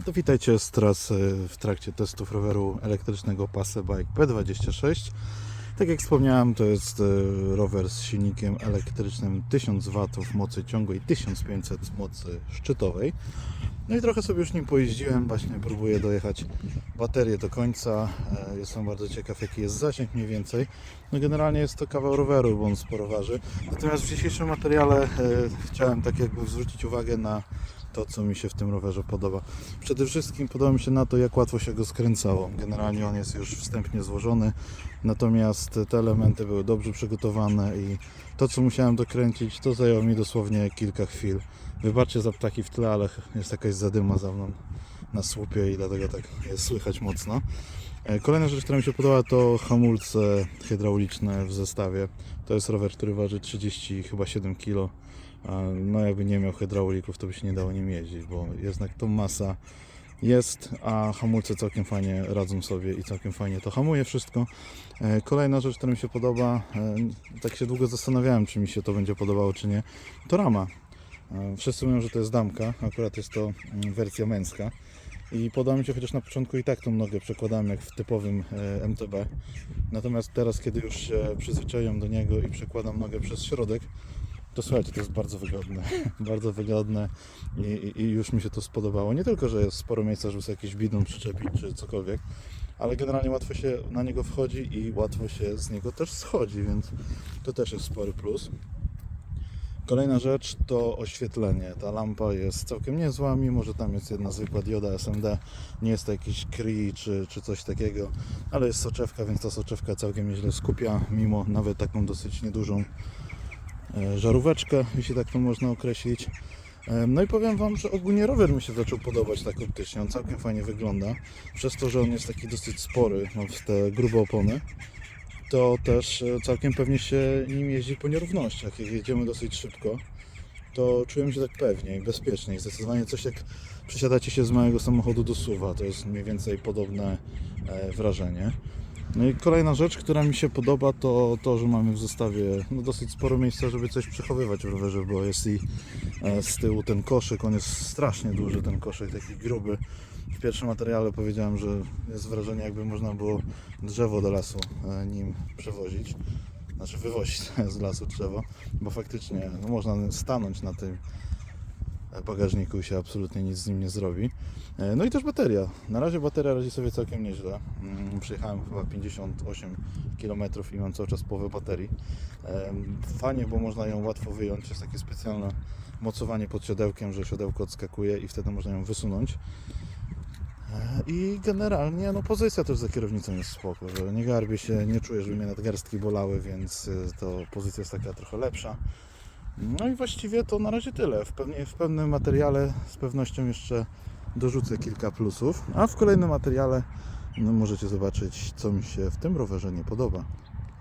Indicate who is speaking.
Speaker 1: No to witajcie z trasy w trakcie testów roweru elektrycznego Passe Bike P26. Tak jak wspomniałem, to jest e, rower z silnikiem elektrycznym 1000 W mocy ciągłej, 1500 mocy szczytowej. No i trochę sobie już nim pojeździłem, właśnie próbuję dojechać baterię do końca. E, Jestem bardzo ciekaw jaki jest zasięg mniej więcej. No generalnie jest to kawał roweru, bo on sporo waży. Natomiast w dzisiejszym materiale e, chciałem tak jakby zwrócić uwagę na to, co mi się w tym rowerze podoba. Przede wszystkim podoba mi się na to, jak łatwo się go skręcało. Generalnie on jest już wstępnie złożony, natomiast te elementy były dobrze przygotowane i to, co musiałem dokręcić, to zajęło mi dosłownie kilka chwil. Wybaczcie za ptaki w tle, ale jest jakaś zadyma za mną na słupie i dlatego tak jest słychać mocno. E, Kolejna rzecz, która mi się podoba, to hamulce hydrauliczne w zestawie. To jest rower, który waży 30 chyba 7 kg. No jakby nie miał hydraulików, to by się nie dało nim jeździć, bo jednak to masa jest, a hamulce całkiem fajnie radzą sobie i całkiem fajnie to hamuje wszystko. E, Kolejna rzecz, która mi się podoba, e, tak się długo zastanawiałem, czy mi się to będzie podobało, czy nie, to rama. E, Wszyscy mówią, że to jest damka, akurat jest to mm, wersja męska. I podoba mi się, chociaż na początku i tak tą nogę przekładałem jak w typowym MTB. Natomiast teraz, kiedy już się przyzwyczaiłem do niego i przekładam nogę przez środek, to słuchajcie, to jest bardzo wygodne. bardzo wygodne i, i, i już mi się to spodobało. Nie tylko, że jest sporo miejsca, żeby sobie jakiś bidon przyczepić czy cokolwiek, ale generalnie łatwo się na niego wchodzi i łatwo się z niego też schodzi, więc to też jest spory plus. Kolejna rzecz to oświetlenie. Ta lampa jest całkiem niezła, mimo że tam jest jedna zwykła dioda SMD. Nie jest to jakiś KRI czy, czy coś takiego, ale jest soczewka, więc ta soczewka całkiem nieźle skupia, mimo nawet taką dosyć niedużą żaróweczkę, jeśli tak to można określić. E, No i powiem Wam, że ogólnie rower mi się zaczął podobać tak optycznie. On całkiem fajnie wygląda. Przez to, że on jest taki dosyć spory, ma te grube opony, to też e, całkiem pewnie się nim jeździ po nierównościach. Jak jedziemy dosyć szybko, to czujemy się tak pewniej, bezpieczniej. Zdecydowanie coś jak przesiadacie się z małego samochodu do suwa. To jest mniej więcej podobne e, wrażenie. No i kolejna rzecz, która mi się podoba, to to, że mamy w zestawie no, dosyć sporo miejsca, żeby coś przechowywać w rowerze, bo jest i e, z tyłu ten koszyk, on jest strasznie duży, ten koszyk taki gruby. W pierwszym materiale powiedziałem, że jest wrażenie, jakby można było drzewo do lasu e, nim przewozić, znaczy wywozić z lasu drzewo, bo faktycznie no, można stanąć na tym bagażniku się absolutnie nic z nim nie zrobi. E, No i też bateria. Na razie bateria radzi sobie całkiem nieźle. Mm, Przejechałem chyba 58 km i mam cały czas połowę baterii. E, Fajnie, bo można ją łatwo wyjąć. Jest takie specjalne mocowanie pod siodełkiem, że siodełko odskakuje i wtedy można ją wysunąć. E, I generalnie no, pozycja też za kierownicą jest spoko, że nie garbię się, nie czuję, żeby mnie nadgarstki bolały, więc to pozycja jest taka trochę lepsza. No i właściwie to na razie tyle. W, pewnie, w pewnym materiale z pewnością jeszcze dorzucę kilka plusów, a w kolejnym materiale no, możecie zobaczyć, co mi się w tym rowerze nie podoba.